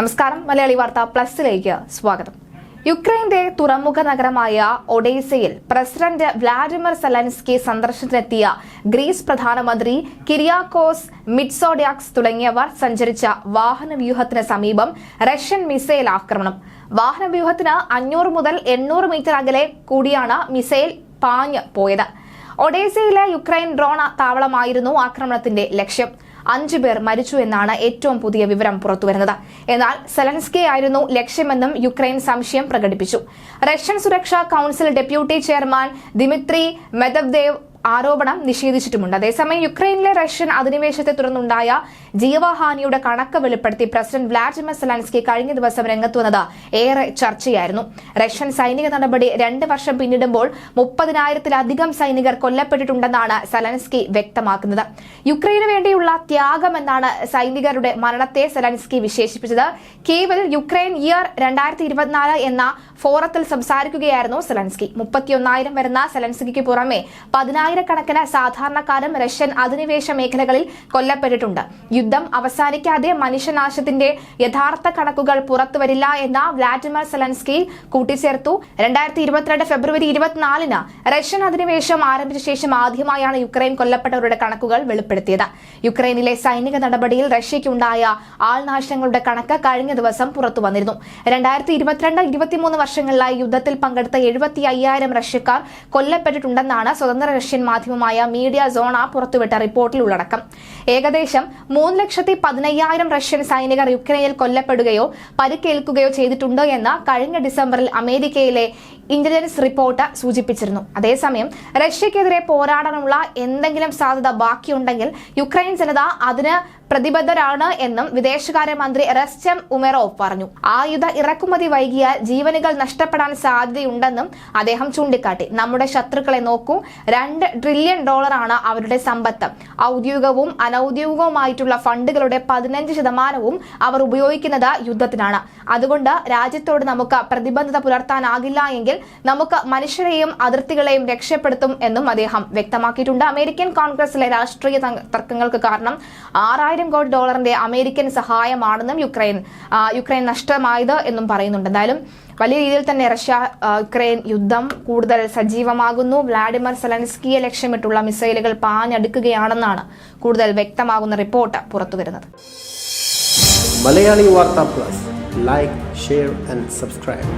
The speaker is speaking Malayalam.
നമസ്കാരം. മലയാളി വാർത്ത പ്ലസിലേക്ക് സ്വാഗതം. യുക്രൈന്റെ തുറമുഖ നഗരമായ ഒഡേസയിൽ പ്രസിഡന്റ് വ്ളാഡിമിർ സെലൻസ്കി സന്ദർശനത്തിനെത്തിയ ഗ്രീസ് പ്രധാനമന്ത്രി കിരിയാക്കോസ് മിറ്റ്സോഡ്യാക്സ് തുടങ്ങിയവർ സഞ്ചരിച്ച വാഹനവ്യൂഹത്തിന് സമീപം റഷ്യൻ മിസൈൽ ആക്രമണം. വാഹനവ്യൂഹത്തിന് അഞ്ഞൂറ് മുതൽ എണ്ണൂറ് മീറ്റർ അകലെ കൂടിയാണ് മിസൈൽ പാഞ്ഞ് പോയത്. ഒഡേസയിലെ യുക്രൈൻ ഡ്രോൺ താവളമായിരുന്നു ആക്രമണത്തിന്റെ ലക്ഷ്യം. അഞ്ചു പേർ മരിച്ചു എന്നാണ് ഏറ്റവും പുതിയ വിവരം പുറത്തുവരുന്നത്. എന്നാൽ സെലൻസ്കി ആയിരുന്നു ലക്ഷ്യമെന്നും യുക്രൈൻ സംശയം പ്രകടിപ്പിച്ചു. റഷ്യൻ സുരക്ഷാ council deputy chairman Dmitry Medvedev ആരോപണം നിഷേധിച്ചിട്ടുമുണ്ട്. അതേസമയം യുക്രൈനിലെ റഷ്യൻ അധിനിവേശത്തെ തുടർന്നുണ്ടായ ജീവഹാനിയുടെ കണക്ക് വെളിപ്പെടുത്തി പ്രസിഡന്റ് വ്ളാഡിമിർ സെലൻസ്കി കഴിഞ്ഞ ദിവസം രംഗത്ത് വന്നത് ഏറെ ചർച്ചയായിരുന്നു. റഷ്യൻ സൈനിക നടപടി രണ്ട് വർഷം പിന്നിടുമ്പോൾ മുപ്പതിനായിരത്തിലധികം സൈനികർ കൊല്ലപ്പെട്ടിട്ടുണ്ടെന്നാണ് സെലൻസ്കി വ്യക്തമാക്കുന്നത്. യുക്രൈനു വേണ്ടിയുള്ള ത്യാഗം എന്നാണ് സൈനികരുടെ മരണത്തെ സെലൻസ്കി വിശേഷിപ്പിച്ചത്. കീവിൽ യുക്രൈൻ ഇയർ രണ്ടായിരത്തി ഇരുപത്തിനാല് എന്ന ഫോറത്തിൽ സംസാരിക്കുകയായിരുന്നു സെലൻസ്കി. മുപ്പത്തിയൊന്നായിരം വരുന്ന സെലൻസ്കിക്ക് പുറമെ പതിനായിരക്കണക്കിന് സാധാരണക്കാരും റഷ്യൻ അധിനിവേശ മേഖലകളിൽ കൊല്ലപ്പെട്ടിട്ടുണ്ട്. യുദ്ധം അവസാനിക്കാതെ മനുഷ്യനാശത്തിന്റെ യഥാർത്ഥ കണക്കുകൾ പുറത്തുവരില്ല എന്ന വ്ളാഡിമിർ സെലൻസ്കി കൂട്ടിച്ചേർത്തു. രണ്ടായിരത്തി ഇരുപത്തിരണ്ട് ഫെബ്രുവരി ഇരുപത്തിനാലിന് റഷ്യൻ അധിനിവേശം ആരംഭിച്ച ശേഷം ആദ്യമായാണ് യുക്രൈൻ കൊല്ലപ്പെട്ടവരുടെ കണക്കുകൾ വെളിപ്പെടുത്തിയത്. യുക്രൈനിലെ സൈനിക നടപടിയിൽ റഷ്യയ്ക്കുണ്ടായ ആൾനാശങ്ങളുടെ കണക്ക് കഴിഞ്ഞ ദിവസം പുറത്തു വന്നിരുന്നു. രണ്ടായിരത്തി ഇരുപത്തിരണ്ട് ഇരുപത്തിമൂന്ന് വർഷങ്ങളിലായി യുദ്ധത്തിൽ പങ്കെടുത്ത എഴുപത്തി അയ്യായിരം റഷ്യക്കാർ കൊല്ലപ്പെട്ടിട്ടുണ്ടെന്നാണ് സ്വതന്ത്ര റഷ്യൻ മാധ്യമമായ മീഡിയ സോണ പുറത്തുവിട്ട റിപ്പോർട്ടിൽ ഉള്ളടക്കം ഏകദേശം മൂന്ന് ലക്ഷത്തി പതിനയ്യായിരം റഷ്യൻ സൈനികർ യുക്രൈനിൽ കൊല്ലപ്പെടുകയോ പരിക്കേൽക്കുകയോ ചെയ്തിട്ടുണ്ടോ എന്ന് കഴിഞ്ഞ ഡിസംബറിൽ അമേരിക്കയിലെ ഇന്റലിജൻസ് റിപ്പോർട്ട് സൂചിപ്പിച്ചിരുന്നു. അതേസമയം റഷ്യക്കെതിരെ പോരാടാനുള്ള എന്തെങ്കിലും സാധ്യത ബാക്കിയുണ്ടെങ്കിൽ യുക്രൈൻ ജനത അതിന് പ്രതിബദ്ധരാണ് എന്നും വിദേശകാര്യമന്ത്രി റസ്റ്റം ഉമെറോവ് പറഞ്ഞു. ആയുധ ഇറക്കുമതി വൈകിയാൽ ജീവനുകൾ നഷ്ടപ്പെടാൻ സാധ്യതയുണ്ടെന്നും അദ്ദേഹം ചൂണ്ടിക്കാട്ടി. നമ്മുടെ ശത്രുക്കളെ നോക്കൂ. രണ്ട് ട്രില്യൺ ഡോളറാണ് അവരുടെ സമ്പത്ത്. ഔദ്യോഗികവും അനൌദ്യോഗികവുമായിട്ടുള്ള ഫണ്ടുകളുടെ പതിനഞ്ച് ശതമാനവും അവർ ഉപയോഗിക്കുന്നത് യുദ്ധത്തിനാണ്. അതുകൊണ്ട് രാജ്യത്തോട് നമുക്ക് പ്രതിബദ്ധത പുലർത്താനാകില്ല എങ്കിൽ നമുക്ക് മനുഷ്യരെയും അതിർത്തികളെയും രക്ഷപ്പെടുത്തും എന്നും അദ്ദേഹം വ്യക്തമാക്കിയിട്ടുണ്ട്. അമേരിക്കൻ കോൺഗ്രസിലെ രാഷ്ട്രീയ തർക്കങ്ങൾക്ക് കാരണം ആറായിരം കോടി ഡോളറിന്റെ അമേരിക്കൻ സഹായമാണെന്നും യുക്രൈൻ യുക്രൈൻ നഷ്ടമായത് എന്നും പറയുന്നുണ്ട്. എന്തായാലും വലിയ രീതിയിൽ തന്നെ റഷ്യ യുക്രൈൻ യുദ്ധം കൂടുതൽ സജീവമാകുന്നു. വ്ളാഡിമിർ സെലൻസ്കിയെ ലക്ഷ്യമിട്ടുള്ള മിസൈലുകൾ പാഞ്ഞടുക്കുകയാണെന്നാണ് കൂടുതൽ വ്യക്തമാകുന്ന റിപ്പോർട്ട് പുറത്തു വരുന്നത് മലയാളി വാർത്താ plus. Like share and subscribe